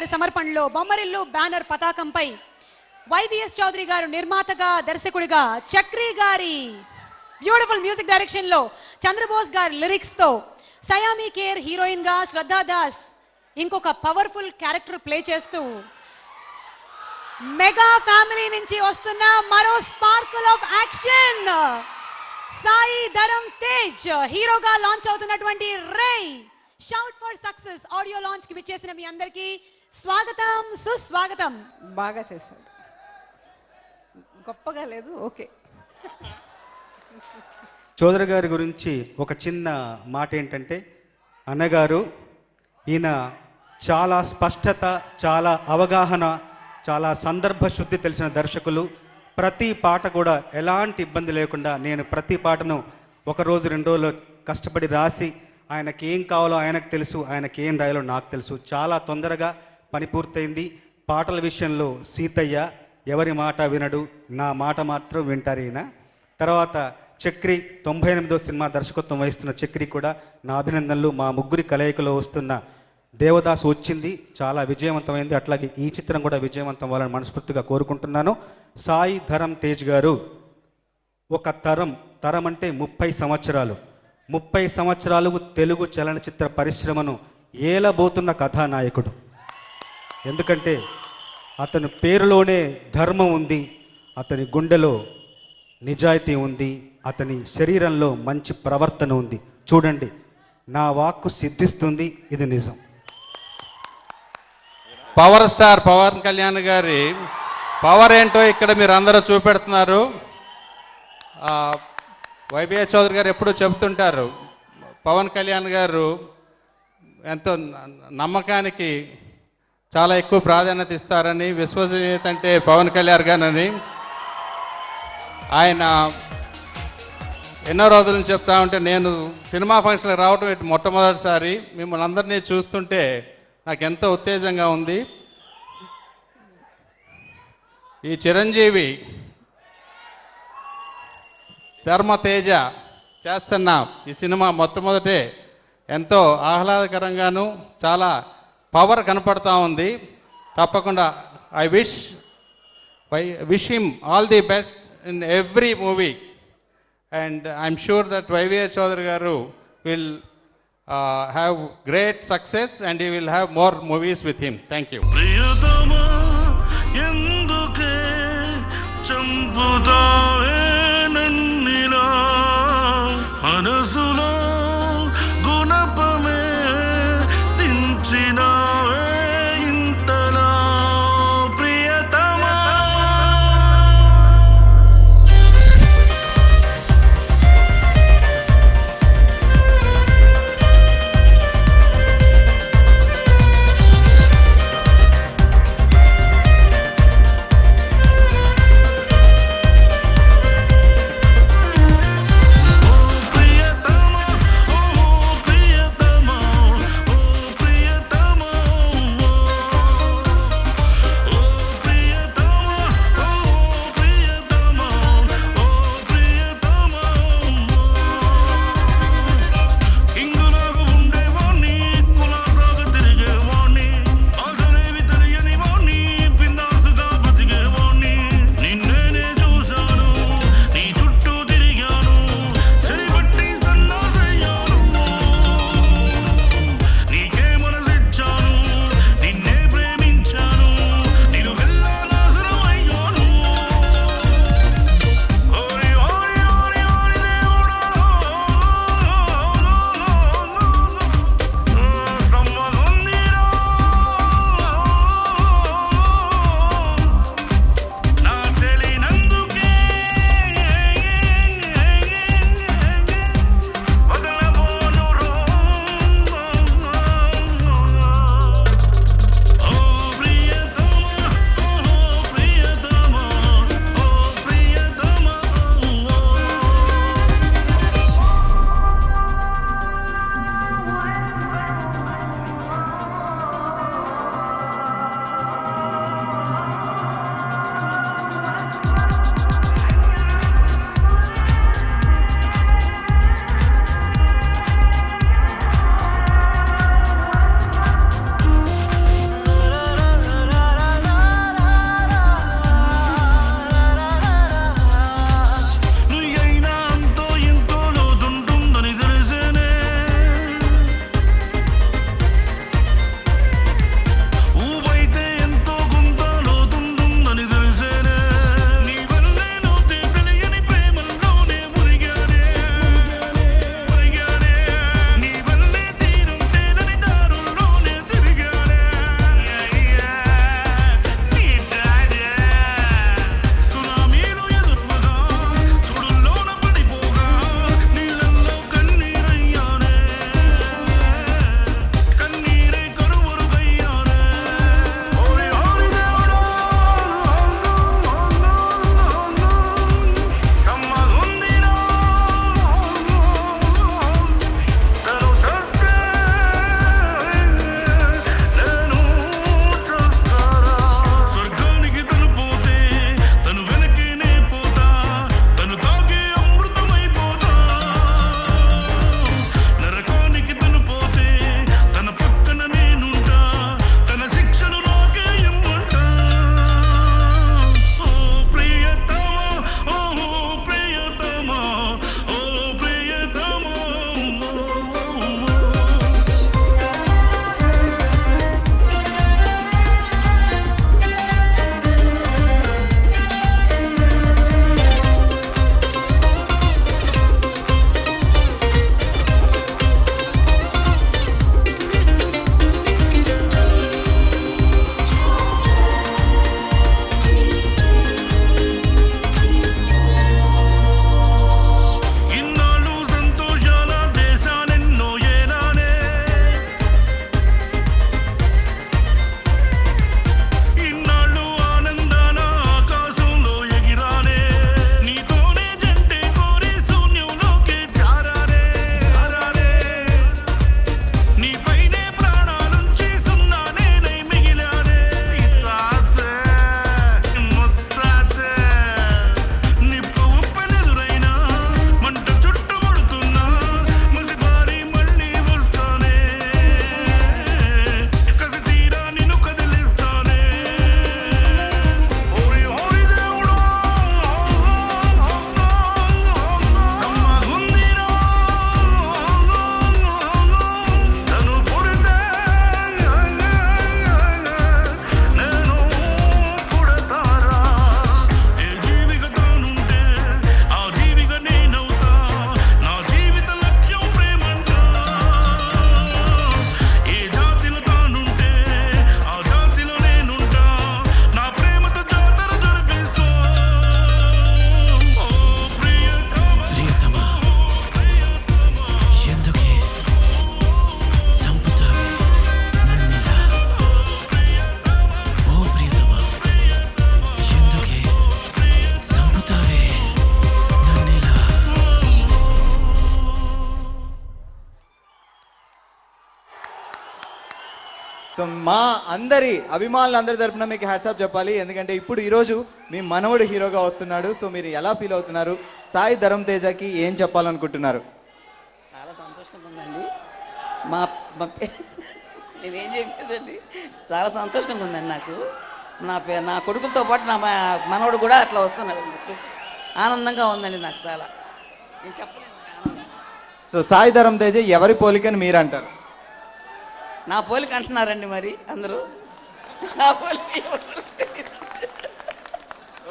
గారి సమర్పణలో బొమ్మరిల్లు బ్యానర్ పతాకంపై వైవిఎస్ చౌదరి గారు నిర్మాతగా దర్శకుడిగా చక్రి గారి బ్యూటిఫుల్ మ్యూజిక్ డైరెక్షన్లో చంద్రబోస్ గారి లిరిక్స్తో సయామి కేర్ హీరోయిన్గా శ్రద్ధా దాస్ ఇంకొక పవర్ఫుల్ క్యారెక్టర్ ప్లే చేస్తూ మెగా ఫ్యామిలీ నుంచి వస్తున్న మరో sparkle of action. Sai Dharam Tej హీరోగా లాంచ్ అవుతున్నటువంటి Rey shout for success audio లాంచ్కి విచ్చేసిన మీ అందరికీ స్వాగతం సుస్వాగతం. బాగా చేశాడు. గొప్పగా లేదు ఓకే. చౌదరి గారి గురించి ఒక చిన్న మాట ఏంటంటే అన్నగారు ఈయన చాలా స్పష్టత చాలా అవగాహన చాలా సందర్భ శుద్ధి తెలిసిన దర్శకులు. ప్రతి పాట కూడా ఎలాంటి ఇబ్బంది లేకుండా నేను ప్రతి పాటను ఒక రోజు రెండు రోజులు కష్టపడి రాసి ఆయనకి ఏం కావాలో ఆయనకు తెలుసు ఆయనకి ఏం రాయాలో నాకు తెలుసు. చాలా తొందరగా పని పూర్తయింది. పాటల విషయంలో సీతయ్య ఎవరి మాట వినడు నా మాట మాత్రం వింటారు తర్వాత చక్రి తొంభై ఎనిమిదో సినిమా దర్శకత్వం వహిస్తున్న చక్రి కూడా నా అభినందనలు. మా ముగ్గురి కలయికలో వస్తున్న దేవదాసు వచ్చింది చాలా విజయవంతమైంది. అట్లాగే ఈ చిత్రం కూడా విజయవంతం అవ్వాలని మనస్ఫూర్తిగా కోరుకుంటున్నాను. సాయి ధరం తేజ్ గారు ఒక తరం తరం అంటే ముప్పై సంవత్సరాలు. ముప్పై సంవత్సరాలు తెలుగు చలనచిత్ర పరిశ్రమను ఏలబోతున్న కథానాయకుడు. ఎందుకంటే అతని పేరులోనే ధర్మం ఉంది అతని గుండెలో నిజాయితీ ఉంది అతని శరీరంలో మంచి ప్రవర్తన ఉంది. చూడండి నా వాక్కు సిద్ధిస్తుంది ఇది నిజం. పవర్ స్టార్ పవన్ కళ్యాణ్ గారి పవర్ ఏంటో ఇక్కడ మీరు అందరూ చూపెడుతున్నారు. ఆ, చౌదరి గారు ఎప్పుడూ చెబుతుంటారు పవన్ కళ్యాణ్ గారు ఎంతో నమ్మకానికి చాలా ఎక్కువ ప్రాధాన్యత ఇస్తారని విశ్వసనీయత అంటే పవన్ కళ్యాణ్ గారని. ఆయన ఎన్నో రోజుల నుంచి చెప్తా ఉంటే నేను సినిమా ఫంక్షన్కి రావడం ఇటు మొట్టమొదటిసారి మిమ్మల్ని అందరినీ చూస్తుంటే నాకు ఎంతో ఉత్తేజంగా ఉంది. ఈ చిరంజీవి ధర్మ తేజ చేస్తున్న ఈ సినిమా మొట్టమొదటే ఎంతో ఆహ్లాదకరంగాను చాలా పవర్ కనపడతా ఉంది. తప్పకుండా I wish I wish him all the best in every movie and I'm sure that YVS Chowdary గారు will have great success and you will have more movies with him thank you ఎందుకే so మా అందరి అభిమానులందరి తరపున మీకు hats off చెప్పాలి. ఎందుకంటే ఇప్పుడు ఈరోజు మీ మనవడు హీరోగా వస్తున్నాడు. సో మీరు ఎలా ఫీల్ అవుతున్నారు? సాయి ధరం తేజకి ఏం చెప్పాలనుకుంటున్నారు? చాలా సంతోషంగా ఉందండి. మా నేనేం చెప్పేదండి? చాలా సంతోషంగా ఉందండి నాకు. నా పే నా కొడుకులతో పాటు నా మా- మనవడు కూడా అట్లా వస్తున్నాడు ఆనందంగా ఉందండి నాకు చాలా. నేను చెప్పలేను సో సాయి ధరం తేజ ఎవరి పోలికని మీరు అంటారు నా పోలిక అంటున్నారండి మరి అందరూ. నా పోలిక.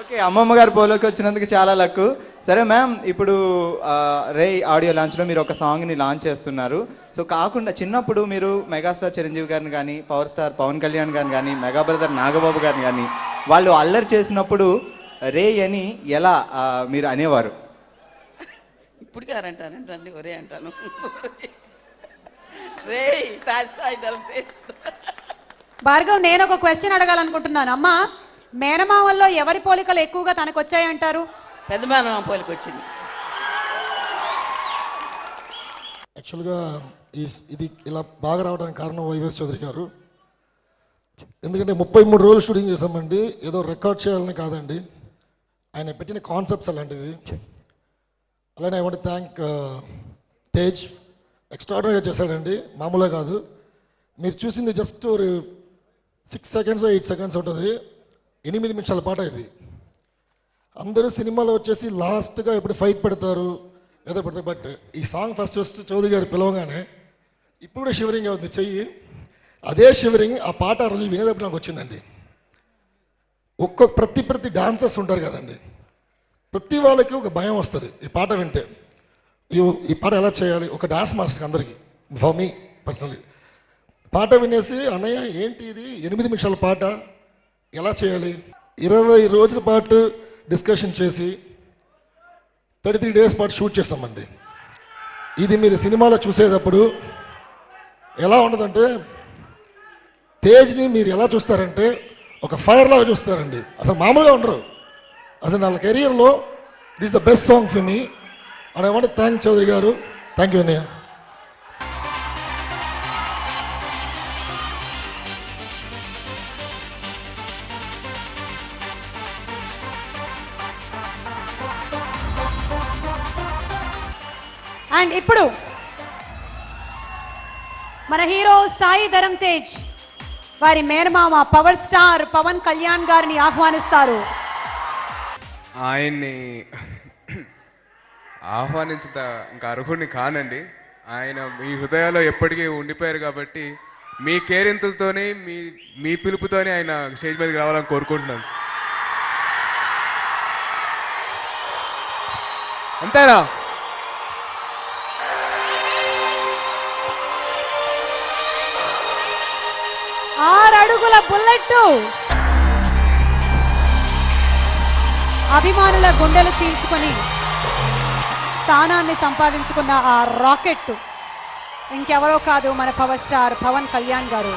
ఓకే అమ్మమ్మ గారి పోలోకి వచ్చినందుకు చాలా లక్కు. సరే మ్యామ్ ఇప్పుడు రే ఆడియో లాంచ్లో మీరు ఒక సాంగ్ని లాంచ్ చేస్తున్నారు. సో కాకుండా చిన్నప్పుడు మీరు మెగాస్టార్ చిరంజీవి గారిని కానీ పవర్ స్టార్ పవన్ కళ్యాణ్ గారిని కానీ మెగా బ్రదర్ నాగబాబు గారిని కానీ వాళ్ళు అల్లరి చేసినప్పుడు రే అని ఎలా మీరు అనేవారు? ఇప్పుడు గారు అంటానంటండి ఒరే అంటాను. భార్గవ్ నేను ఒక క్వశ్చన్ అడగాలనుకుంటున్నాను. అమ్మా మేనమామల్లో ఎవరి పోలికలు ఎక్కువగా తనకు వచ్చాయంటారు పెద్ద మేనమామ పోలికి వచ్చింది యాక్చువల్గా ఈ ఇది ఇలా బాగా రావడానికి కారణం వైవేస్ చౌదరి గారు. ఎందుకంటే ముప్పై మూడు రోజులు షూటింగ్ చేసామండి ఏదో రికార్డ్ చేయాలని కాదండి. ఆయన పెట్టిన కాన్సెప్ట్స్ అలాంటిది. అలానే ఐ వాంట్ థ్యాంక్ తేజ్. ఎక్స్ట్రాడనరీగా చేశాడండి. మామూలుగా కాదు. మీరు చూసింది just six seconds eight seconds ఉంటుంది. ఎనిమిది నిమిషాల పాట ఇది. అందరూ సినిమాలో వచ్చేసి లాస్ట్గా ఎప్పుడు ఫైట్ పెడతారు. ఏదో పెడతారు. బట్ ఈ సాంగ్ ఫస్ట్ వస్తే చౌదరి గారు పిలవగానే ఇప్పుడు షివరింగ్ అవుతుంది చెయ్యి. అదే షివరింగ్ ఆ పాట ఆ రోజు వినేటప్పుడు నాకు వచ్చిందండి. ఒక్కొక్క ప్రతి ప్రతి డాన్సర్స్ ఉంటారు కదండి. ప్రతి వాళ్ళకి ఒక భయం వస్తుంది. ఈ పాట వింటే. ఈ పాట ఎలా చేయాలి? ఒక డాన్స్ మాస్టర్ అందరికీ ఫర్ మీ పర్సనలీ పాట వినేసి అన్నయ్య ఏంటి ఇది? ఎనిమిది నిమిషాల పాట. ఎలా చేయాలి? ఇరవై రోజుల పాటు డిస్కషన్ చేసి థర్టీ త్రీ డేస్ పాటు షూట్ చేస్తామండి ఇది మీరు సినిమాలో చూసేటప్పుడు ఎలా ఉండదంటే తేజ్ని మీరు ఎలా చూస్తారంటే ఒక ఫైర్ లాగా చూస్తారండి. అసలు మామూలుగా ఉండరు. అసలు నా కెరియర్లో this the best song for me. And I want thank Chowdary గారు థ్యాంక్ యూ అన్నయ్య అండ్ ఇప్పుడు మన హీరో సాయి ధరం తేజ్ వారి మేనమామ పవర్ స్టార్ పవన్ కళ్యాణ్ గారిని ఆహ్వానిస్తారు. ఆయన్ని ఆహ్వానించేంత ఇంకా అర్హుడిని కానండి. ఆయన మీ హృదయాల్లో ఎప్పటికీ ఉండిపోయారు కాబట్టి మీ కేరింతలతోనే మీ మీ పిలుపుతోనే ఆయన స్టేజ్ మీదకి రావాలని కోరుకుంటున్నాను. అంతేనా? ఆరడుగుల అడుగుల బుల్లెట్ అభిమానుల గుండెలు చీల్చుకొని స్థానాన్ని సంపాదించుకున్న ఆ రాకెట్ ఇంకెవరో కాదు మన పవర్ స్టార్ పవన్ కళ్యాణ్ గారు.